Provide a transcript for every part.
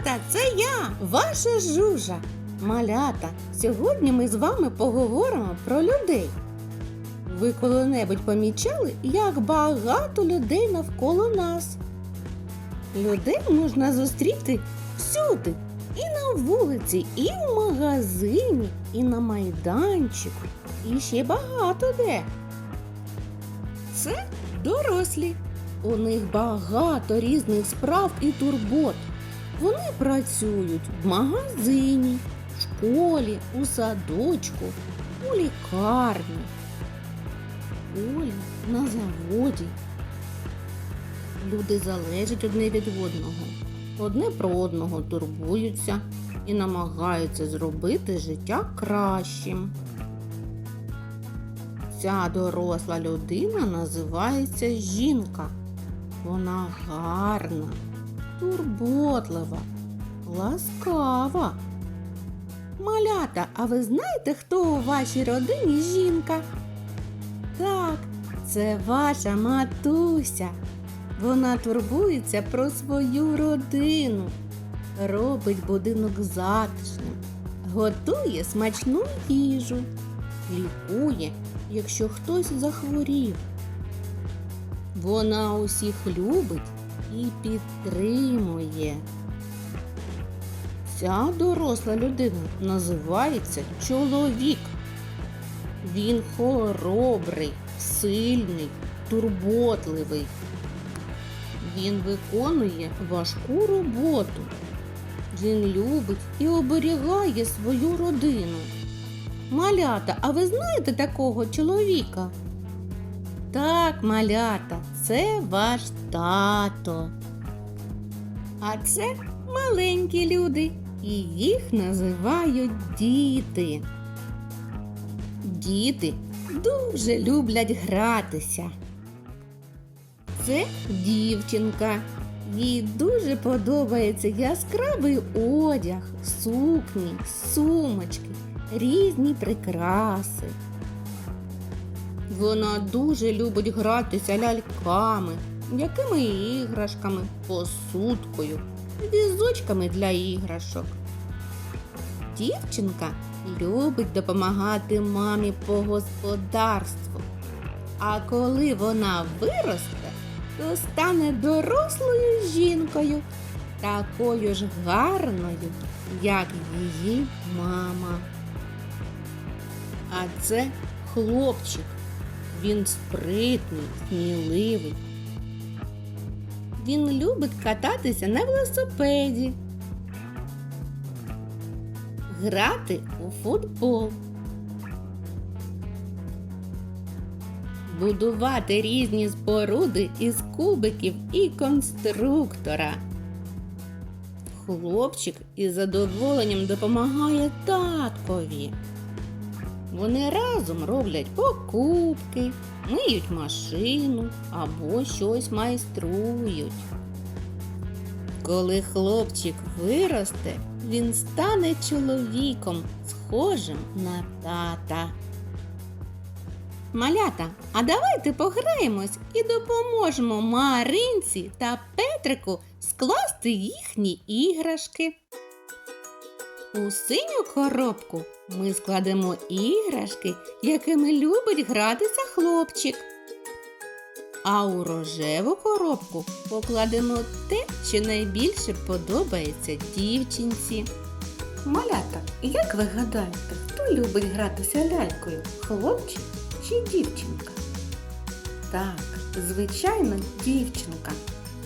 Малята, це я, ваша жужа. Малята, сьогодні ми з вами поговоримо про людей. Ви коли-небудь помічали, як багато людей навколо нас? Людей можна зустріти всюди, і на вулиці, і в магазині, і на майданчику, і ще багато де. Це дорослі. У них багато різних справ і турбот. Вони працюють в магазині, в школі, у садочку, у лікарні, в школі, на заводі. Люди залежать одне від одного, одне про одного турбуються і намагаються зробити життя кращим. Ця доросла людина називається жінка. Вона гарна, турботлива, ласкава. Малята, а ви знаєте, хто у вашій родині жінка? Так, це ваша матуся. Вона турбується про свою родину, робить будинок затишним, готує смачну їжу, лікує, якщо хтось захворів. Вона усіх любить і підтримує. Ця доросла людина називається чоловік. Він хоробрий, сильний, турботливий. Він виконує важку роботу. Він любить і оберігає свою родину. Малята, а ви знаєте такого чоловіка? Так, малята, це ваш тато. А це маленькі люди, і їх називають діти. Діти дуже люблять гратися. Це дівчинка. Їй дуже подобається яскравий одяг, сукні, сумочки, різні прикраси. Вона дуже любить гратися ляльками, м'якими іграшками, посудкою, візочками для іграшок. Дівчинка любить допомагати мамі по господарству. А коли вона виросте, то стане дорослою жінкою, такою ж гарною, як її мама. А це хлопчик. Він спритний, сміливий. Він любить кататися на велосипеді, грати у футбол, будувати різні споруди із кубиків і конструктора. Хлопчик із задоволенням допомагає таткові. Вони разом роблять покупки, миють машину або щось майструють. Коли хлопчик виросте, він стане чоловіком, схожим на тата. Малята, а давайте пограємось і допоможемо Маринці та Петрику скласти їхні іграшки. У синю коробку ми складемо іграшки, якими любить гратися хлопчик. А у рожеву коробку покладемо те, що найбільше подобається дівчинці. Малята, як ви гадаєте, хто любить гратися лялькою? Хлопчик чи дівчинка? Так, звичайно, дівчинка.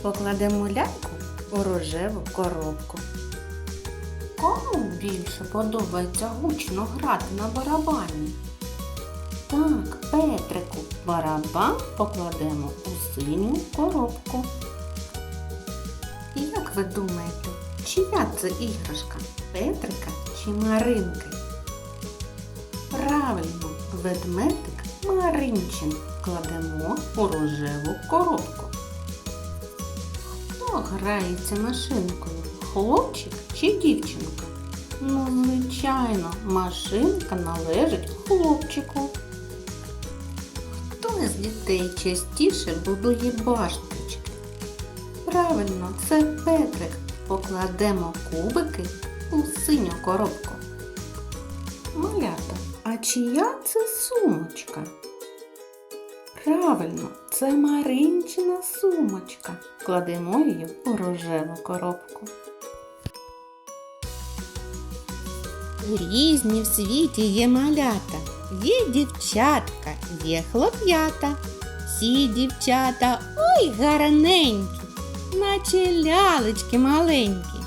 Покладемо ляльку у рожеву коробку. Кому більше подобається гучно грати на барабані? Так, Петрику, барабан покладемо у синю коробку. І як ви думаєте, чия це іграшка? Петрика чи Маринки? Правильно, ведмедик Маринчин кладемо у рожеву коробку. Хто грається машинкою? Хлопчик чи дівчинка? Ну, звичайно, машинка належить хлопчику. Хто із дітей частіше будує башточки? Правильно, це Петрик. покладемо кубики у синю коробку. Малята, а чия це сумочка? Правильно, це Маринчина сумочка. Кладемо її у рожеву коробку. Різні в світі є малята, є дівчатка, є хлоп'ята. Всі дівчата ой гарненькі, наче лялечки маленькі.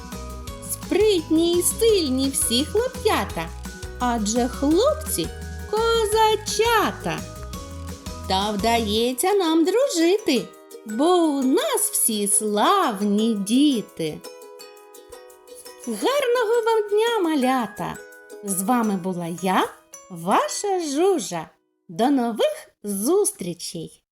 Спритні і сильні всі хлоп'ята, адже хлопці козачата. Та вдається нам дружити, бо у нас всі славні діти. Гарного вам дня, малята! З вами була я, ваша жужа. До нових зустрічей!